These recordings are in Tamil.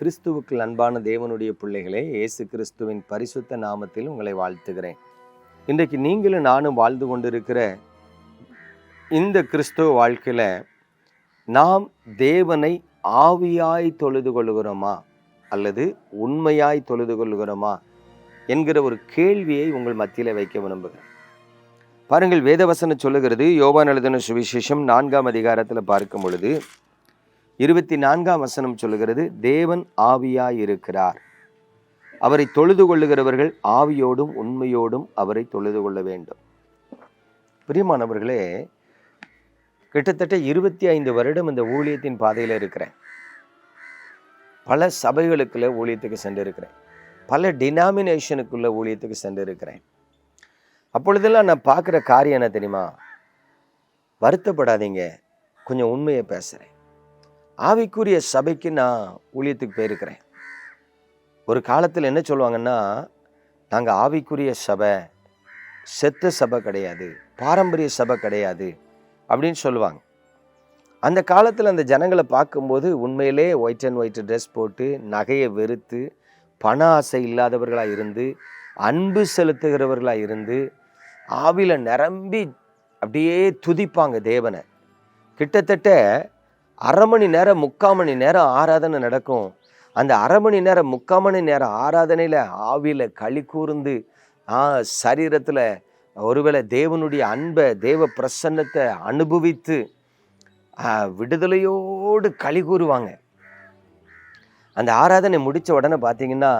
கிறிஸ்துவுக்கு அன்பான தேவனுடைய பிள்ளைகளே இயேசு கிறிஸ்துவின் பரிசுத்த நாமத்தில் உங்களை வாழ்த்துகிறேன். இன்றைக்கு நீங்களும் நானும் வாழ்ந்து கொண்டிருக்கிற இந்த கிறிஸ்துவ வாழ்க்கையில் நாம் தேவனை ஆவியாய் தொழுது கொள்கிறோமா அல்லது உண்மையாய் தொழுது கொள்கிறோமா என்கிற ஒரு கேள்வியை உங்கள் மத்தியில் வைக்க விரும்புகிறேன். பாருங்கள் வேதவசனம் சொல்லுகிறது யோவான் எழுதின சுவிசேஷம் நான்காம் அதிகாரத்தில் பார்க்கும் பொழுது இருபத்தி நான்காம் வசனம் சொல்லுகிறது தேவன் ஆவியாயிருக்கிறார். அவரை தொழுது கொள்ளுகிறவர்கள் ஆவியோடும் உண்மையோடும் அவரை தொழுது கொள்ள வேண்டும். பிரியமானவர்களே கிட்டத்தட்ட இருபத்தி ஐந்து வருடம் இந்த ஊழியத்தின் பாதையில் இருக்கிறேன். பல சபைகளுக்குள்ள ஊழியத்துக்கு சென்றிருக்கிறேன். பல டினாமினேஷனுக்குள்ள ஊழியத்துக்கு சென்றிருக்கிறேன். அப்பொழுதெல்லாம் நான் பார்க்குற காரியம் என்ன தெரியுமா? வருத்தப்படாதீங்க. கொஞ்சம் உண்மையை பேசுகிறேன் ஆவிக்குரிய சபைக்கு நான் ஊழியத்துக்கு போயிருக்கிறேன். ஒரு காலத்தில் என்ன சொல்லுவாங்கன்னா நாங்கள் ஆவிக்குரிய சபை செத்த சபை கிடையாது பாரம்பரிய சபை கிடையாது அப்படின்னு சொல்லுவாங்க. அந்த காலத்தில் அந்த ஜனங்களை பார்க்கும்போது உண்மையிலே ஒயிட் அண்ட் ஒயிட் ட்ரெஸ் போட்டு நகையை வெறுத்து பண ஆசை இல்லாதவர்களாக இருந்து அன்பு செலுத்துகிறவர்களாக இருந்து ஆவில நிரம்பி அப்படியே துதிப்பாங்க தேவனை. கிட்டத்தட்ட அரை மணி நேரம் முக்கால் மணி நேரம் ஆராதனை நடக்கும். அந்த அரை மணி நேரம் முக்கால் மணி நேரம் ஆராதனையில் ஆவியில் களி கூர்ந்து ஆ சரீரத்தில் ஒருவேளை தேவனுடைய அன்பை தேவ பிரசன்னத்தை அனுபவித்து விடுதலையோடு களி கூறுவாங்க. அந்த ஆராதனை முடித்த உடனே பார்த்தீங்கன்னா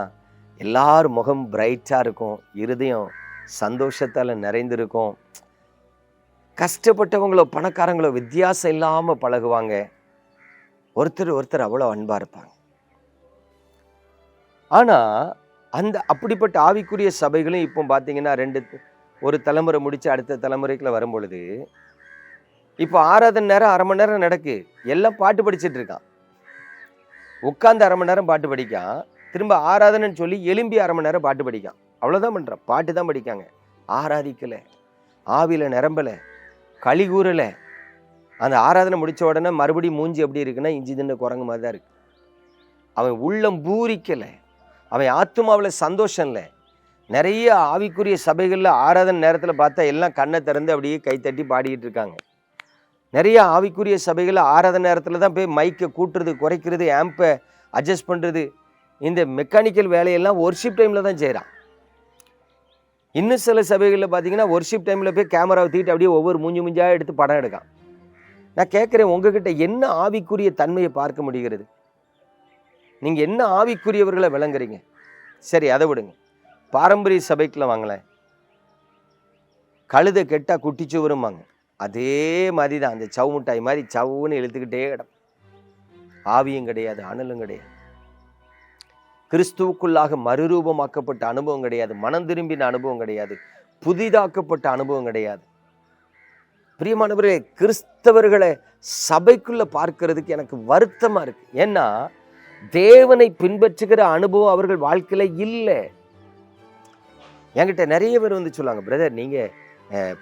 எல்லார் முகம் பிரைட்டாக இருக்கும். இருதயம் சந்தோஷத்தால் நிறைந்திருக்கும். கஷ்டப்பட்டவங்களோ பணக்காரங்களோ வித்தியாசம் இல்லாமல் பழகுவாங்க. ஒருத்தர் ஒருத்தர் அவ்வளோ அன்பாக இருப்பாங்க. ஆனால் அந்த அப்படிப்பட்ட ஆவிக்குரிய சபைகளும் இப்போ பார்த்தீங்கன்னா ரெண்டு ஒரு தலைமுறை முடித்து அடுத்த தலைமுறைக்குள்ள வரும்பொழுது இப்போ ஆறாவது நேரம் அரை மணி நேரம் நடக்கு. எல்லாம் பாட்டு படிச்சிட்டு இருக்கான். உட்காந்து அரை மணி நேரம் பாட்டு படிக்கான். திரும்ப ஆராதனைன்னு சொல்லி எலும்பி அரை மணி நேரம் பாட்டு படிக்கான். அவ்வளோதான் பண்ணுறான் பாட்டு தான் படிக்காங்க. ஆராதிக்கலை. ஆவியில் நிரம்பலை. களி கூறலை. அந்த ஆராதனை முடித்த உடனே மறுபடியும் மூஞ்சி எப்படி இருக்குன்னா இஞ்சி தின்னு குரங்கு மாதிரி தான் இருக்குது அவன் உள்ளம் பூரிக்கலை. அவன் ஆத்மாவில் சந்தோஷம் இல்லை. நிறைய ஆவிக்குரிய சபைகளில் ஆராதனை நேரத்தில் பார்த்தா எல்லாம் கண்ணை திறந்து அப்படியே கைத்தட்டி பாடிக்கிட்டு இருக்காங்க. நிறைய ஆவிக்குரிய சபைகளில் ஆராதனை நேரத்தில் தான் போய் மைக்கை கூட்டுறது குறைக்கிறது ஆம்பை அட்ஜஸ்ட் பண்ணுறது இந்த மெக்கானிக்கல் வேலையெல்லாம் ஒர்ஷிப் டைமில் தான் செய்கிறான் இன்னும் சில சபைகளில் பார்த்தீங்கன்னா ஒர்ஷிப் டைமில் போய் கேமராவை தூக்கிட்டு அப்படியே ஒவ்வொரு மூஞ்சி மூஞ்சியாக எடுத்து படம் எடுக்கான். நான் கேட்குறேன் உங்ககிட்ட என்ன ஆவிக்குரிய தன்மையை பார்க்க முடிகிறது? நீங்கள் என்ன ஆவிக்குரியவர்களை விளங்குறீங்க? சரி அதை விடுங்க. பாரம்பரிய சபைக்கில் வாங்களேன். கழுதை கெட்டா குட்டிச்சு வரும்பாங்க அதே மாதிரி தான் அந்த சவு மிட்டாய் மாதிரி சவுன்னு இழுத்துக்கிட்டே கிடக்கும். ஆவியும் கிடையாது அனலும் கிடையாது. கிறிஸ்துவுக்குள்ளாக மறுரூபமாக்கப்பட்ட அனுபவம் கிடையாது மனம் திரும்பின அனுபவம் கிடையாது புதிதாக்கப்பட்ட அனுபவம் கிடையாது. பிரியமானவர்களே மற்றவர்களை சபைக்குள்ளே பார்க்கறதுக்கு எனக்கு வருத்தமாக இருக்கு. ஏன்னா தேவனை பின்பற்றுகிற அனுபவம் அவர்கள் வாழ்க்கையில் இல்லை. என்கிட்ட நிறைய பேர் வந்து சொல்லுவாங்க பிரதர் நீங்கள்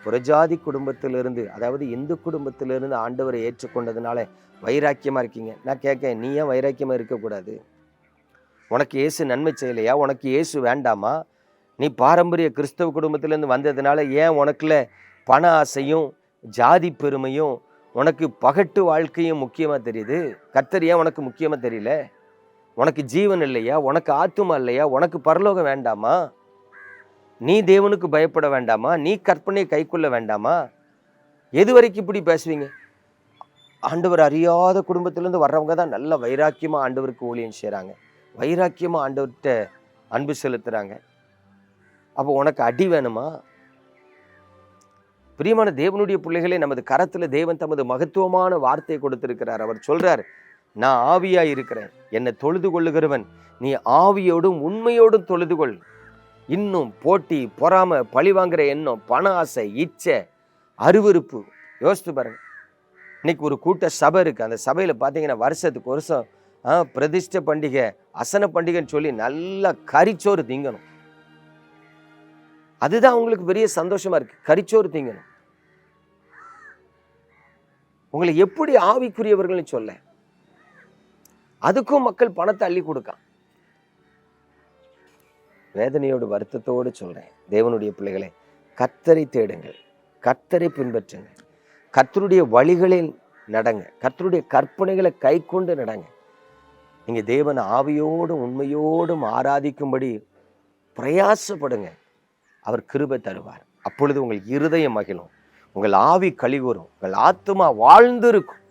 புறஜாதி குடும்பத்திலிருந்து அதாவது இந்து குடும்பத்திலிருந்து ஆண்டவரை ஏற்றுக்கொண்டதுனால வைராக்கியமாக இருக்கீங்க. நான் கேட்கேன் நீ ஏன் வைராக்கியமாக இருக்கக்கூடாது? உனக்கு இயேசு நன்மை செய்யலையா? உனக்கு இயேசு வேண்டாமா? நீ பாரம்பரிய கிறிஸ்தவ குடும்பத்திலேருந்து வந்ததுனால ஏன் உனக்குள்ள பண ஆசையும் ஜாதி பெருமையும் உனக்கு பகட்டு வாழ்க்கையும் முக்கியமாக தெரியுது. கத்தரியா உனக்கு முக்கியமாக தெரியல? உனக்கு ஜீவன் இல்லையா? உனக்கு ஆத்துமா இல்லையா? உனக்கு பரலோகம் வேண்டாமா? நீ தேவனுக்கு பயப்பட வேண்டாமா? நீ கற்பனையை கைக்கொள்ள வேண்டாமா? எது வரைக்கும் இப்படி பேசுவீங்க? ஆண்டவர் அறியாத குடும்பத்திலேருந்து வர்றவங்க தான் நல்ல வைராக்கியமாக ஆண்டவருக்கு ஊழியம் செய்கிறாங்க வைராக்கியமாக ஆண்டவர்கிட்ட அன்பு செலுத்துகிறாங்க அப்போ உனக்கு அடி வேணுமா? பிரியமான தேவனுடைய பிள்ளைகளே நமது கரத்தில் தேவன் தமது மகத்துவமான வார்த்தையை கொடுத்திருக்கிறார். அவர் சொல்றார் நான் ஆவியாக இருக்கிறேன். என்னை தொழுது கொள்ளுகிறவன் நீ ஆவியோடும் உண்மையோடும் தொழுது கொள். இன்னும் போட்டி பொறாம பழி வாங்குற எண்ணம் பண ஆசை இச்சை அருவருப்பு. யோசித்து பாருங்க. இன்னைக்கு ஒரு கூட்ட சபை இருக்கு. அந்த சபையில் பார்த்தீங்கன்னா வருஷத்துக்கு வருஷம் ஆ, பண்டிகை அசன பண்டிகைன்னு சொல்லி நல்லா கறிச்சோறு திங்கணும். அதுதான் அவங்களுக்கு பெரிய சந்தோஷமா இருக்கு. கரிச்சோறு திங்கணும். உங்களை எப்படி ஆவிக்குரியவர்கள்னு சொல்ல. அதுக்கும் மக்கள் பணத்தை அள்ளி கொடுக்கான். வேதனையோடு வருத்தத்தோடு சொல்றேன். தேவனுடைய பிள்ளைகளை கத்தரை தேடுங்கள். கத்தரை பின்பற்றுங்கள். கத்தருடைய வழிகளில் நடங்க. கத்தருடைய கற்பனைகளை கை கொண்டு நடங்க. நீங்க தேவன் ஆவியோடும் உண்மையோடும் ஆராதிக்கும்படி பிரயாசப்படுங்க. அவர் கிருபை தருவார். அப்பொழுது உங்கள் இருதயம் மகிழும். உங்கள் ஆவி கழிவுறும். உங்கள் ஆத்துமா வாழ்ந்திருக்கும்.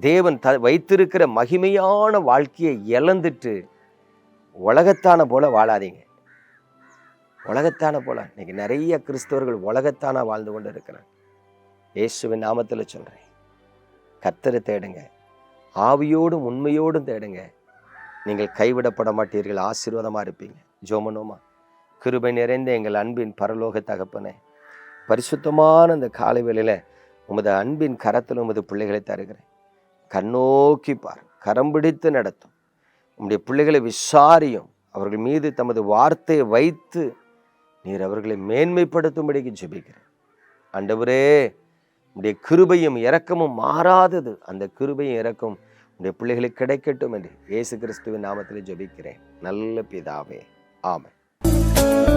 தேவன் த வைத்திருக்கிற மகிமையான வாழ்க்கையை இழந்துட்டு உலகத்தான போல வாழாதீங்க. உலகத்தான போல. இன்னைக்கு நிறைய கிறிஸ்தவர்கள் உலகத்தானா வாழ்ந்து கொண்டு இருக்கிறாங்க இயேசுவின் நாமத்தில் சொல்றேன். கத்தரை தேடுங்க. ஆவியோடும் உண்மையோடும் தேடுங்க. நீங்கள் கைவிடப்பட மாட்டீர்கள். ஆசீர்வாதமாக இருப்பீங்க. ஜோமனோமா. கிருபை நிறைந்த எங்கள் அன்பின் பரலோக தகப்பனே பரிசுத்தமான அந்த காலை வேளையில் உமது அன்பின் கரத்தில் உமது பிள்ளைகளை தருகிறேன். கண்ணோக்கி பார் கரம் பிடித்து நடத்தும். உம்முடைய பிள்ளைகளை விசாரியும். அவர்கள் மீது தமது வார்த்தையை வைத்து நீர் அவர்களை மேன்மைப்படுத்தும்படிக்கு ஜெபிக்கிறேன். ஆண்டவரே உடைய கிருபையும் இறக்கமும் மாறாதது. அந்த கிருபையும் இறக்கும் உடைய பிள்ளைகளுக்கு கிடைக்கட்டும் என்று இயேசு கிறிஸ்துவின் நாமத்தில் ஜெபிக்கிறேன். நல்ல பிதாவே Música